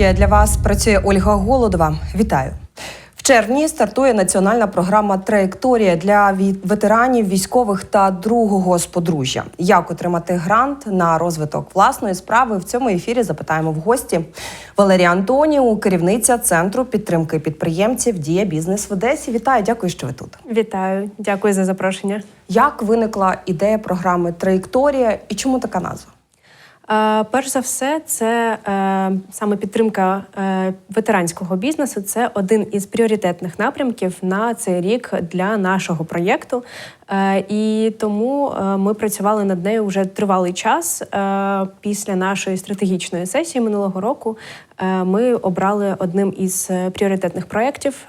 студія для вас працює Ольга Голодова. Вітаю. В червні стартує національна програма Траєкторія для ветеранів військових та другого з подружжя. Як отримати грант на розвиток власної справи? В цьому ефірі запитаємо в гості Валерія Антоніу, керівниця центру підтримки підприємців Дія Бізнес в Одесі. Вітаю, дякую, що ви тут. Вітаю, дякую за запрошення. Як виникла ідея програми Траєкторія і чому така назва? Е, перш за все, це е, саме підтримка е, ветеранського бізнесу. Це один із пріоритетних напрямків на цей рік для нашого проєкту. І тому ми працювали над нею вже тривалий час. Після нашої стратегічної сесії минулого року ми обрали одним із пріоритетних проєктів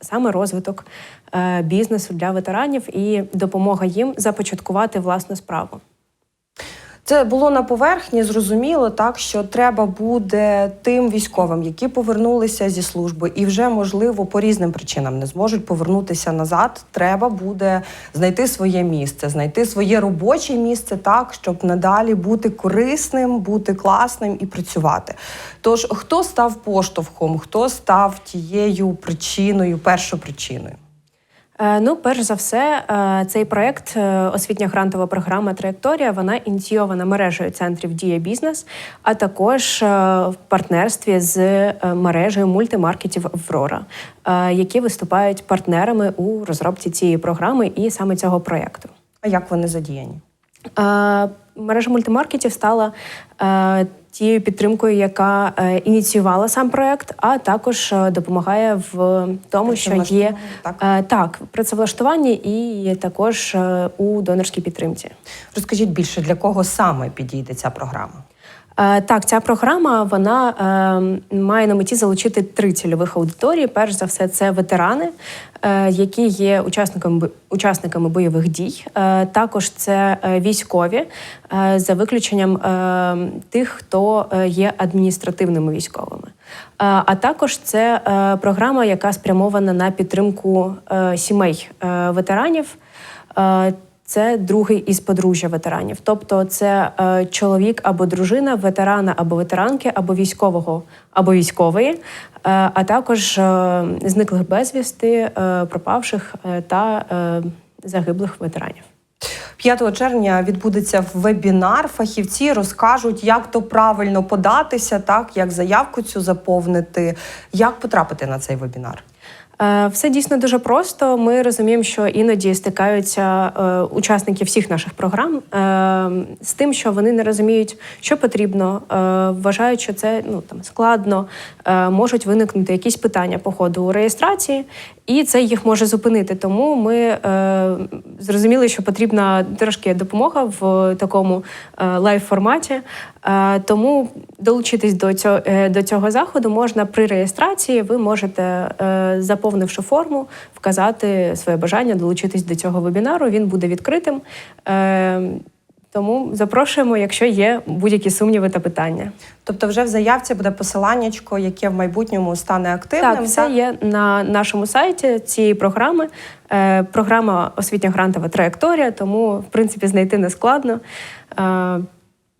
саме розвиток бізнесу для ветеранів і допомога їм започаткувати власну справу. Це було на поверхні, зрозуміло, так що треба буде тим військовим, які повернулися зі служби, і вже можливо по різним причинам не зможуть повернутися назад. Треба буде знайти своє місце, знайти своє робоче місце, так щоб надалі бути корисним, бути класним і працювати. Тож хто став поштовхом, хто став тією причиною, першопричиною? Е, Ну, перш за все, е, цей проект е, освітня грантова програма Траєкторія вона ініційована мережею центрів Дія Бізнес, а також в партнерстві з мережею мультимаркетів Аврора, які виступають партнерами у розробці цієї програми і саме цього проекту. А як вони задіяні? Мережа мультимаркетів стала тією підтримкою, яка е, ініціювала сам проект, а також е, допомагає в тому, що є так? е, так працевлаштування і також у донорській підтримці. Розкажіть більше, для кого саме підійде ця програма? Е, Так, ця програма вона е, має на меті залучити три цільових аудиторії. Перш за все, це ветерани, е, які є учасниками учасниками бойових дій. Також це військові, за виключенням тих, хто є адміністративними військовими. А також це програма, яка спрямована на підтримку сімей ветеранів. Це другий із подружжя ветеранів, тобто це е, чоловік або дружина, ветерана або ветеранки, або військового, або військової, е, а також е, зниклих безвісти, е, пропавших е, та е, загиблих ветеранів. 5 червня відбудеться вебінар. Фахівці розкажуть, як то правильно податися, так як заявку цю заповнити, як потрапити на цей вебінар. Е, Все дійсно дуже просто. Ми розуміємо, що іноді стикаються е, учасники всіх наших програм е, з тим, що вони не розуміють, що потрібно, вважають, що це ну там складно, можуть виникнути якісь питання по ходу реєстрації, і це їх може зупинити. Тому ми е, зрозуміли, що потрібна трошки допомога в такому е, лайв-форматі. Е, тому долучитись до цього, е, до цього заходу можна при реєстрації. Ви можете, е, заповнивши форму, вказати своє бажання долучитись до цього вебінару. Він буде відкритим. Е, Тому запрошуємо, якщо є будь-які сумніви та питання. Тобто, вже в заявці буде посиланнячко, яке в майбутньому стане активним. Так, все є на нашому сайті цієї програми. Е, Програма освітня грантова траєкторія, тому в принципі знайти не складно. Е,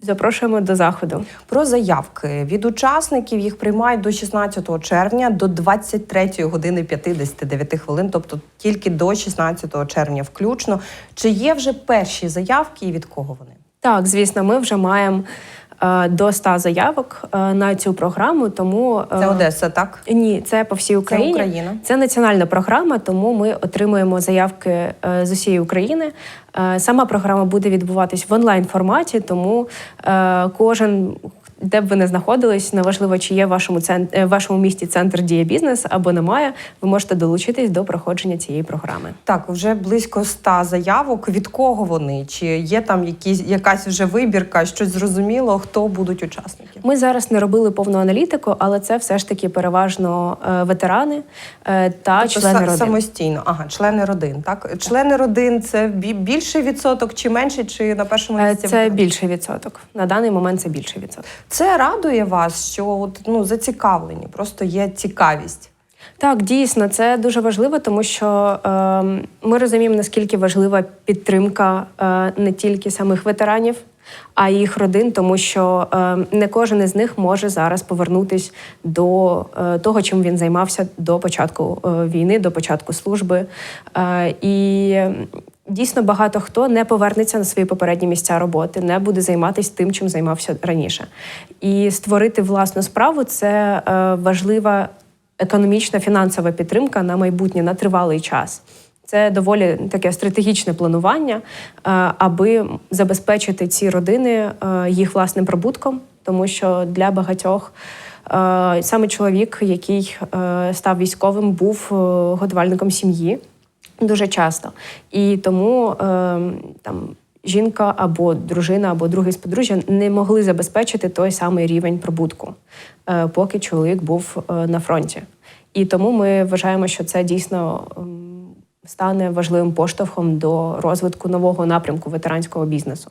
Запрошуємо до заходу. Про заявки від учасників їх приймають до 16 червня до 23 години 59 хвилин, тобто тільки до 16 червня включно. Чи є вже перші заявки і від кого вони? Так, звісно, ми вже маємо до 100 заявок е, на цю програму, тому е, Це Одеса, так? Ні, це по всій Україні. Україна. Це національна програма, тому ми отримуємо заявки е, з усієї України. Е, Сама програма буде відбуватись в онлайн форматі, тому е, кожен. Де б ви не знаходились, неважливо, чи є в вашому цент... е, в вашому місті центр дія бізнес або немає, ви можете долучитись до проходження цієї програми. Так, вже близько 100 заявок. Від кого вони? Чи є там якісь якась вже вибірка? Щось зрозуміло, хто будуть учасники? Ми зараз не робили повну аналітику, але це все ж таки переважно е, ветерани е, та Тобто члени родин. самостійно. Ага, члени родин. Так, члени родин це більший відсоток чи менший, чи на першому місці? Це більший відсоток. На даний момент це більший відсоток. Це радує вас, що от, ну, зацікавлені, просто є цікавість. Так, дійсно, це дуже важливо, тому що е, ми розуміємо, наскільки важлива підтримка е, не тільки самих ветеранів, а й їх родин, тому що е, не кожен із них може зараз повернутись до е, того, чим він займався до початку е, війни, до початку служби. Е, і дійсно багато хто не повернеться на свої попередні місця роботи, не буде займатися тим, чим займався раніше. І створити власну справу це е, важлива економічна фінансова підтримка на майбутнє на тривалий час. Це доволі таке стратегічне планування, е, аби забезпечити ці родини е, їх власним прибутком, тому що для багатьох саме чоловік, який став військовим, був годувальником сім'ї дуже часто. І тому е, там жінка або дружина, або другий з подружжя не могли забезпечити той самий рівень прибутку, е, поки чоловік був е, на фронті. І тому ми вважаємо, що це дійсно ем, стане важливим поштовхом до розвитку нового напрямку ветеранського бізнесу.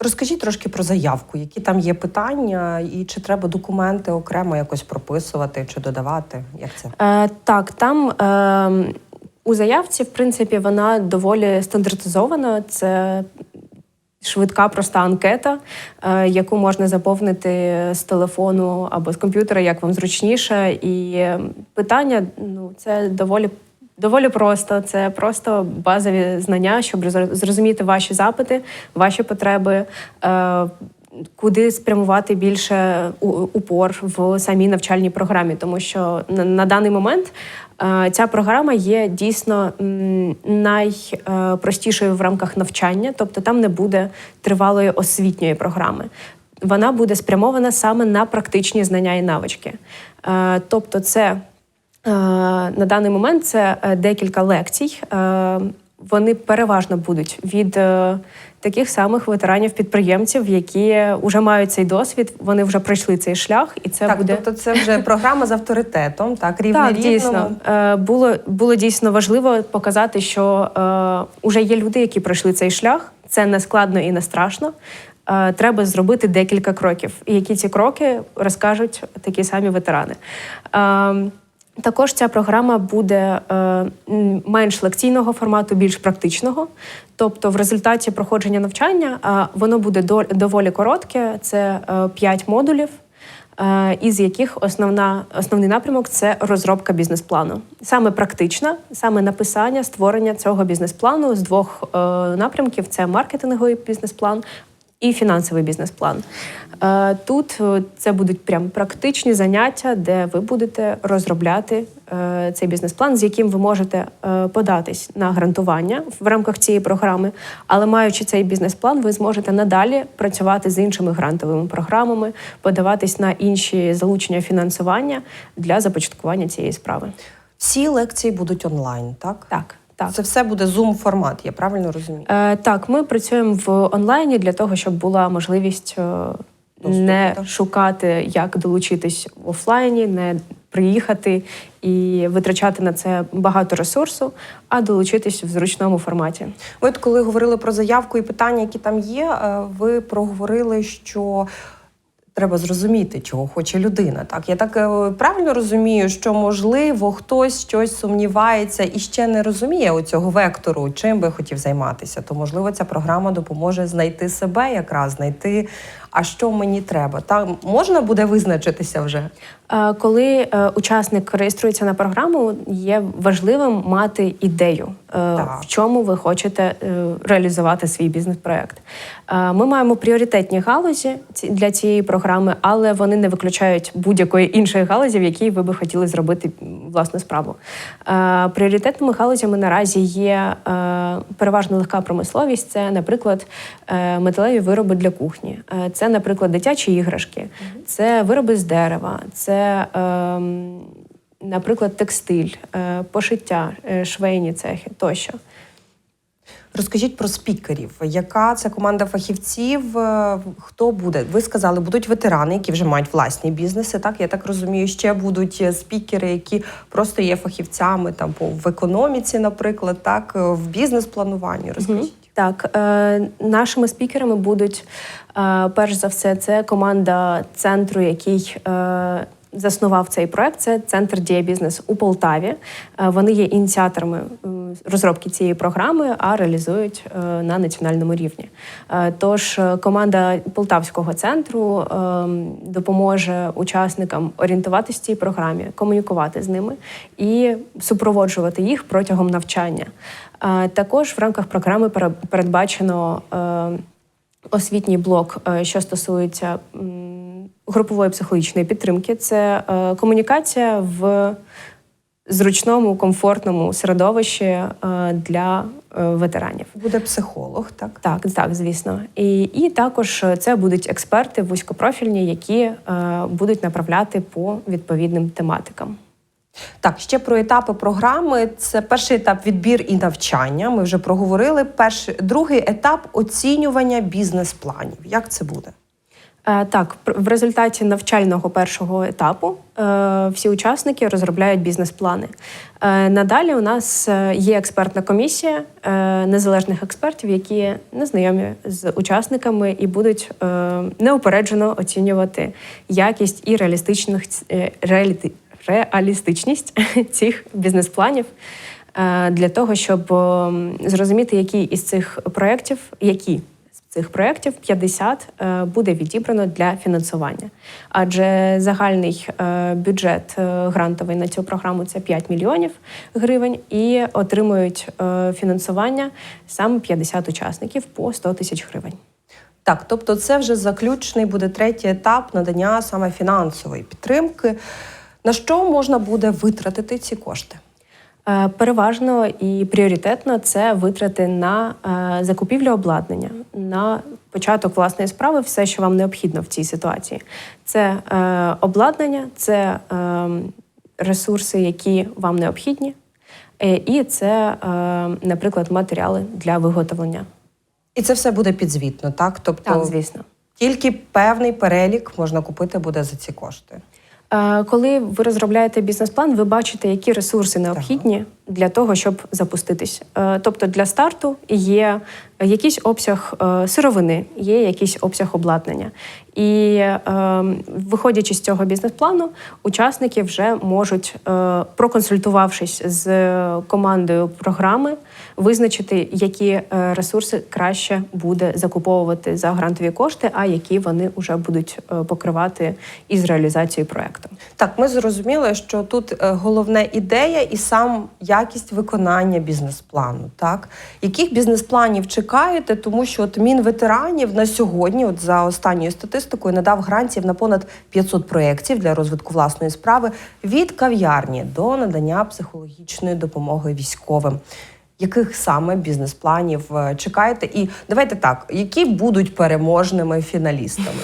Розкажіть трошки про заявку, які там є питання, і чи треба документи окремо якось прописувати чи додавати? Як це? Е, так, там е, у заявці, в принципі, вона доволі стандартизована. Це швидка, проста анкета, е, яку можна заповнити з телефону або з комп'ютера, як вам зручніше. І е, питання ну, це доволі. Доволі просто, це просто базові знання, щоб зрозуміти ваші запити, ваші потреби, е, куди спрямувати більше упор в самій навчальній програмі, тому що на, даний момент е, ця програма є дійсно найпростішою в рамках навчання, тобто там не буде тривалої освітньої програми. Вона буде спрямована саме на практичні знання і навички. Е, Тобто, це Е, на даний момент це декілька лекцій. Вони переважно будуть від е, таких самих ветеранів-підприємців, які вже мають цей досвід, вони вже пройшли цей шлях, і це так, буде тобто це вже програма з авторитетом, так, рівне так, дійсно Е, було, було дійсно важливо показати, що е, вже є люди, які пройшли цей шлях. Це не складно і не страшно. Е, треба зробити декілька кроків. І які ці кроки розкажуть такі самі ветерани. Е, також ця програма буде е, менш лекційного формату, більш практичного. Тобто, в результаті проходження навчання е, воно буде до- доволі коротке. Це 5 модулів, е, із яких основна, основний напрямок це розробка бізнес-плану. Саме практична, саме написання, створення цього бізнес-плану з двох е, напрямків: це маркетинговий бізнес-план і фінансовий бізнес-план. Е, Тут е, це будуть прям практичні заняття, де ви будете розробляти е, цей бізнес-план, з яким ви можете податись на грантування в рамках цієї програми. Але маючи цей бізнес-план, ви зможете надалі працювати з іншими грантовими програмами, подаватись на інші залучення фінансування для започаткування цієї справи. Всі лекції будуть онлайн, так? Так, так. Це все буде Zoom формат, я правильно розумію? Е, так, ми працюємо в онлайні для того, щоб була можливість е, Доступу, не так. шукати, як долучитись в офлайні, не приїхати і витрачати на це багато ресурсу, а долучитись в зручному форматі. Ви от коли говорили про заявку і питання, які там є, е, ви проговорили, що треба зрозуміти, чого хоче людина. Так, я так е, правильно розумію, що можливо хтось щось сумнівається і ще не розуміє у цього вектору, чим би хотів займатися. То можливо, ця програма допоможе знайти себе, якраз знайти, а що мені треба. Там можна буде визначитися вже. Е, Коли е, учасник реєструється на програму, є важливим мати ідею, е, Так. в чому ви хочете реалізувати свій бізнес-проект. Ми маємо пріоритетні галузі для цієї програми, але вони не виключають будь-якої іншої галузі, в якій ви би хотіли зробити власну справу. Пріоритетними галузями наразі є переважно легка промисловість. Це, наприклад, металеві вироби для кухні. Е, Це, наприклад, дитячі іграшки, це вироби з дерева, це, ем, наприклад, текстиль, е, пошиття, е, швейні цехи тощо. Розкажіть про спікерів. Яка це команда фахівців? Е, Хто буде? Ви сказали, будуть ветерани, які вже мають власні бізнеси. Так я так розумію, ще будуть спікери, які просто є фахівцями там по в економіці, наприклад, так в бізнес-плануванні. Розкажіть. Так, е, нашими спікерами будуть е, перш за все, це команда центру, який е, заснував цей проект, це центр Дія Бізнес у Полтаві. Е, Вони є ініціаторами розробки цієї програми, а реалізують е, на національному рівні. Е, Тож команда Полтавського центру е, допоможе учасникам орієнтуватися в цій програмі, комунікувати з ними і супроводжувати їх протягом навчання. Також в рамках програми передбачено е, освітній блок, що стосується групової психологічної підтримки. Це е, комунікація в зручному, комфортному середовищі е, для е, ветеранів. Буде психолог, так? Так, так, звісно. І, і також це будуть експерти вузькопрофільні, які е, будуть направляти по відповідним тематикам. Так, ще про етапи програми. Це перший етап відбір і навчання. Ми вже проговорили. Перший, другий етап оцінювання бізнес-планів. Як це буде? Е, Так, в результаті навчального першого етапу е, всі учасники розробляють бізнес-плани. Е, Надалі у нас є експертна комісія незалежних експертів, які не знайомі з учасниками і будуть неупереджено оцінювати якість і реалістичних реалістичність цих бізнес-планів. Для того, щоб зрозуміти, які із цих проєктів, які цих проєктів 50 е, буде відібрано для фінансування. Адже загальний е, бюджет е, грантовий на цю програму це 5 мільйонів гривень, і отримують фінансування саме 50 учасників по 100 тисяч гривень. Так, тобто це вже заключний буде третій етап надання саме фінансової підтримки. На що можна буде витратити ці кошти? Е, Переважно і пріоритетно це витрати на е, закупівлю обладнання, на початок власної справи, все, що вам необхідно в цій ситуації. Це е, обладнання, це ресурси, які вам необхідні, і це, наприклад, матеріали для виготовлення. І це все буде підзвітно, так? Тобто Так, звісно. тільки певний перелік можна купити буде за ці кошти. Е, Коли ви розробляєте бізнес-план, ви бачите, які ресурси необхідні для того, щоб запуститись. Е, Тобто для старту є якийсь обсяг е, сировини, є якийсь обсяг обладнання. І е, виходячи з цього бізнес-плану, учасники вже можуть, проконсультувавшись з командою програми, визначити, які ресурси краще буде закуповувати за грантові кошти, а які вони вже будуть покривати із реалізацією проекту. Так, ми зрозуміли, що тут головне ідея і сам якість виконання бізнес-плану. Так, яких бізнес-планів чекаєте? Тому що от Мінветеранів на сьогодні, от за останньою статистикою, надав грантів на понад 500 проєктів для розвитку власної справи від кав'ярні до надання психологічної допомоги військовим. Яких саме бізнес-планів е, чекаєте? І давайте так, які будуть переможними фіналістами?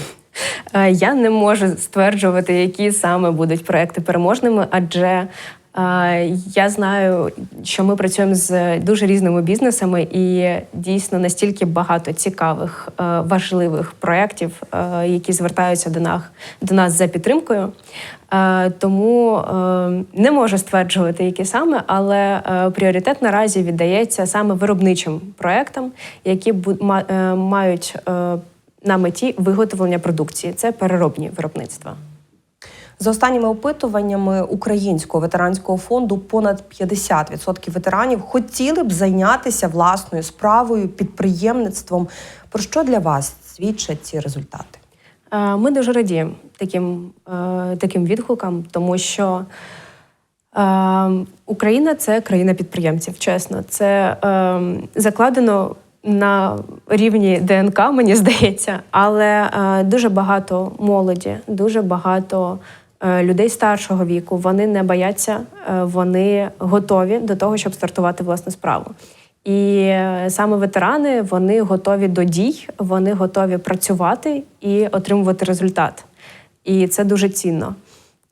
Е, Я не можу стверджувати, які саме будуть проекти переможними, адже я знаю, що ми працюємо з дуже різними бізнесами, і дійсно настільки багато цікавих, е, важливих проєктів, е, які звертаються до нас, до нас за підтримкою. Е, Тому не можу стверджувати, які саме, але пріоритет наразі віддається саме виробничим проектам, які мають на меті виготовлення продукції. Це переробні виробництва. За останніми опитуваннями Українського ветеранського фонду, понад 50% ветеранів хотіли б зайнятися власною справою, підприємництвом. Про що для вас свідчать ці результати? Е, Ми дуже радіємо таким, е, таким відгукам, тому що е, Україна це країна підприємців, чесно. Це закладено на рівні ДНК, мені здається, але е, дуже багато молоді, дуже багато людей старшого віку. Вони не бояться, е, вони готові до того, щоб стартувати власну справу. І е, саме ветерани вони готові до дій, вони готові працювати і отримувати результат. І це дуже цінно.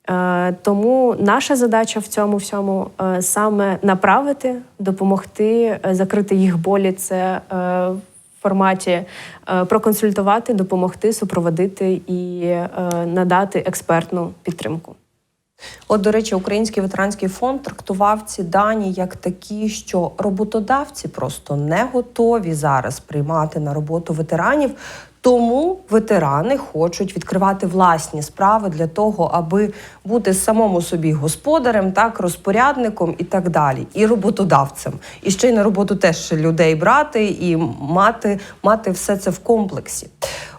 Е, Тому наша задача в цьому всьому е, саме направити, допомогти е, закрити їх болі. Це е, форматі е, проконсультувати, допомогти, супроводити і е, надати експертну підтримку. От, до речі, Український ветеранський фонд трактував ці дані як такі, що роботодавці просто не готові зараз приймати на роботу ветеранів, Тому ветерани хочуть відкривати власні справи для того, аби бути самому собі господарем, так розпорядником і так далі, і роботодавцем. І ще й на роботу теж людей брати і мати, мати все це в комплексі.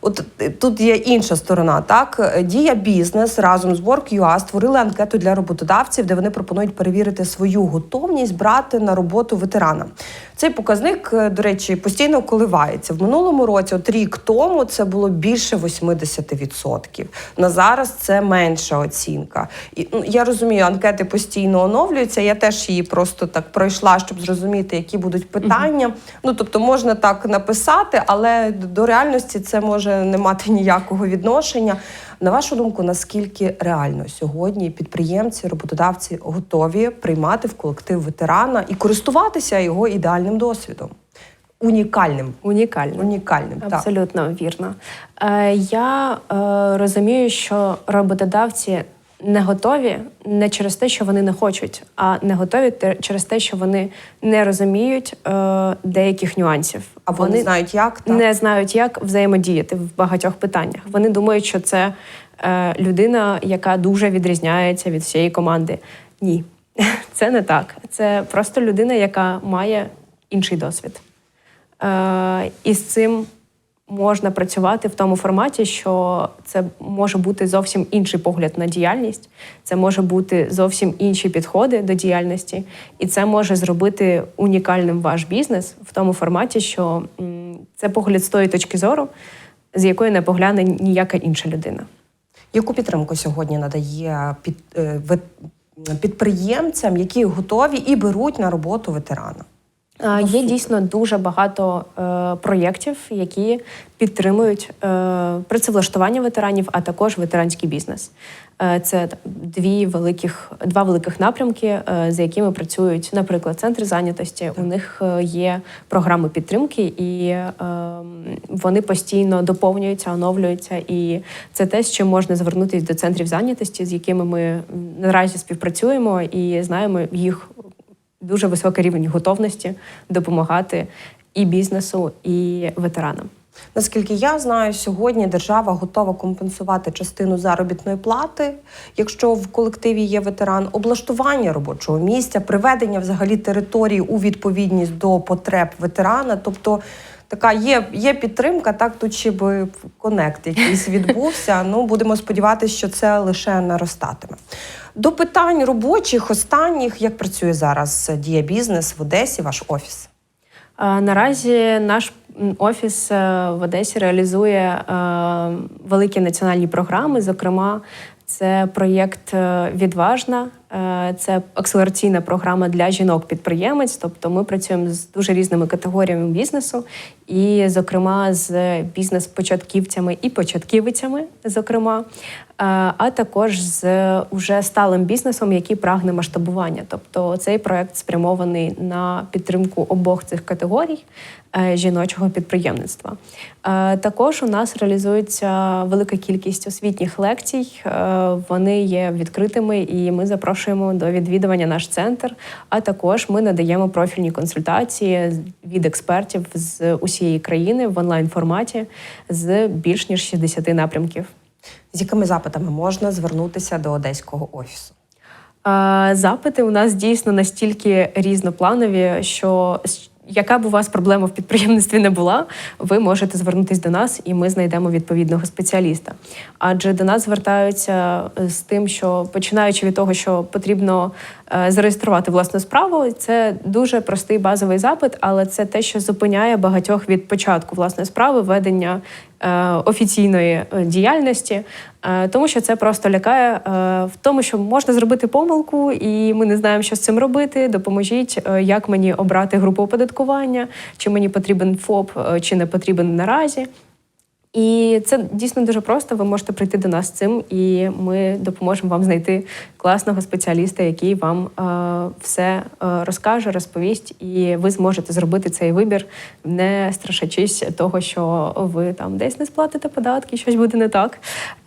От е, тут є інша сторона. Так, Е, дія бізнес разом з Work.ua створили анкету для роботодавців, де вони пропонують перевірити свою готовність брати на роботу ветерана. Цей показник, е, до речі, постійно коливається. В минулому році, от рік тому, це було більше 80%. На зараз це менша оцінка. І ну, я розумію, анкети постійно оновлюються. Я теж її просто так пройшла, щоб зрозуміти, які будуть питання. Ну тобто можна так написати, але до реальності це може не мати ніякого відношення. На вашу думку, наскільки реально сьогодні підприємці, роботодавці готові приймати в колектив ветерана і користуватися його ідеальним досвідом? Унікальним. унікальним, Унікальним. Так. Абсолютно вірно. Е, я е, розумію, що роботодавці не готові не через те, що вони не хочуть, а не готові через те, що вони не розуміють е, деяких нюансів. А вони знають, як так? не знають, як взаємодіяти в багатьох питаннях. Вони думають, що це е, людина, яка дуже відрізняється від всієї команди. Ні, це не так. Це просто людина, яка має інший досвід. Е, і з цим можна працювати в тому форматі, що це може бути зовсім інший погляд на діяльність, це може бути зовсім інші підходи до діяльності, і це може зробити унікальним ваш бізнес в тому форматі, що це погляд з тої точки зору, з якої не погляне ніяка інша людина. Яку підтримку сьогодні надає під, е, підприємцям, які готові і беруть на роботу ветерана? Є дійсно дуже багато е, проєктів, які підтримують е, працевлаштування ветеранів, а також ветеранський бізнес. Е, це дві великих, два великих напрямки, е, за якими працюють, наприклад, центри зайнятості. У них е, є програми підтримки, і е, вони постійно доповнюються, оновлюються. І це те, з чим можна звернутися до центрів зайнятості, з якими ми наразі співпрацюємо і знаємо їх дуже високий рівень готовності допомагати і бізнесу, і ветеранам. Наскільки я знаю, сьогодні держава готова компенсувати частину заробітної плати, якщо в колективі є ветеран, облаштування робочого місця, приведення взагалі території у відповідність до потреб ветерана. Тобто така є, є підтримка, так тут ще би конект якийсь відбувся. Ну будемо сподіватися, що це лише наростатиме. До питань робочих останніх, як працює зараз дія бізнес в Одесі, ваш офіс? Наразі наш офіс е, в Одесі реалізує е, великі національні програми. Зокрема, це проєкт е, Відважна, це акселераційна програма для жінок-підприємець. Тобто ми працюємо з дуже різними категоріями бізнесу, і, зокрема, з бізнес-початківцями і початківицями, зокрема, е, а також з уже сталим бізнесом, який прагне масштабування. Тобто цей проект спрямований на підтримку обох цих категорій е, жіночого підприємництва. Е, Також у нас реалізується велика кількість освітніх лекцій. Е, Вони є відкритими, і ми запрошуємо до відвідування наш центр. А також ми надаємо профільні консультації від експертів з усієї країни в онлайн форматі з більш ніж 60 напрямків. З якими запитами можна звернутися до одеського офісу? Запити у нас дійсно настільки різнопланові, що яка б у вас проблема в підприємництві не була, ви можете звернутися до нас, і ми знайдемо відповідного спеціаліста. Адже до нас звертаються е, з тим, що починаючи від того, що потрібно е, зареєструвати власну справу, це дуже простий базовий запит, але це те, що зупиняє багатьох від початку власної справи ведення офіційної е, діяльності, е, тому що це просто лякає е, в тому, що можна зробити помилку, і ми не знаємо, що з цим робити. Допоможіть, е, як мені обрати групу оподаткування, чи мені потрібен ФОП, е, чи не потрібен наразі. І це дійсно дуже просто. Ви можете прийти до нас з цим, і ми допоможемо вам знайти класного спеціаліста, який вам е, все е, розкаже, розповість, і ви зможете зробити цей вибір, не страшачись того, що ви там десь не сплатите податки, щось буде не так.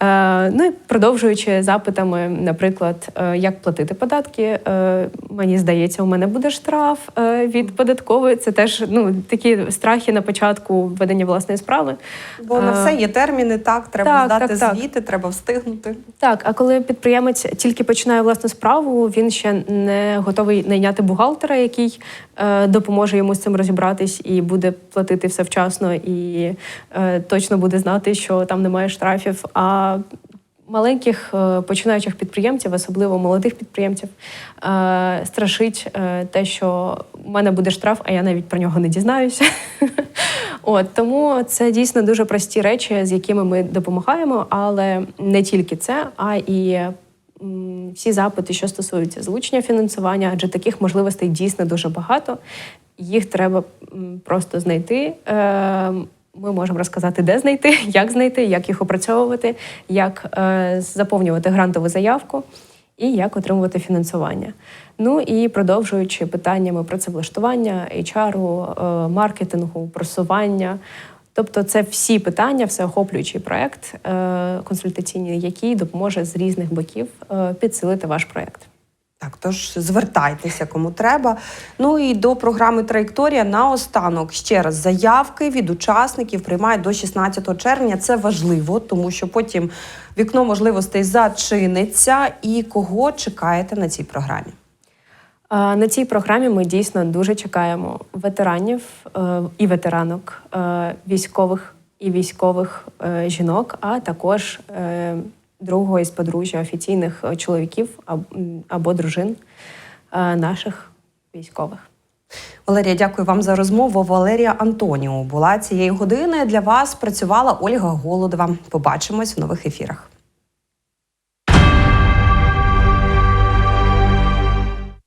Е, ну і продовжуючи запитами, наприклад, е, як платити податки, е, мені здається, у мене буде штраф е, від податкової. Це теж ну такі страхи на початку ведення власної справи. Бо все, є терміни, так, треба так, здати так, так. звіти, треба встигнути. Так, а коли підприємець тільки починає власну справу, він ще не готовий найняти бухгалтера, який е, допоможе йому з цим розібратись і буде платити все вчасно, і е, точно буде знати, що там немає штрафів. А маленьких е, починаючих підприємців, особливо молодих підприємців, е, страшить е, те, що в мене буде штраф, а я навіть про нього не дізнаюся. От тому це дійсно дуже прості речі, з якими ми допомагаємо, але не тільки це, а і всі запити, що стосуються залучення фінансування, адже таких можливостей дійсно дуже багато. Їх треба просто знайти. Ми можемо розказати, де знайти, як знайти, як їх опрацьовувати, як е, заповнювати грантову заявку і як отримувати фінансування. Ну і продовжуючи питаннями працевлаштування, HR, е, маркетингу, просування. Тобто, це всі питання, всеохоплюючий проект е, консультаційний, який допоможе з різних боків е, підсилити ваш проект. Так, тож звертайтеся кому треба. Ну і до програми Траєкторія наостанок ще раз заявки від учасників приймають до 16 червня. Це важливо, тому що потім вікно можливостей зачиниться. І кого чекаєте на цій програмі? На цій програмі ми дійсно дуже чекаємо ветеранів е, і ветеранок, е, військових і військових е, жінок, а також другого із подружжя офіційних е, чоловіків або дружин е, наших військових. Валерія, дякую вам за розмову. Валерія Антоніо була цієї години. Для вас працювала Ольга Голодова. Побачимось в нових ефірах.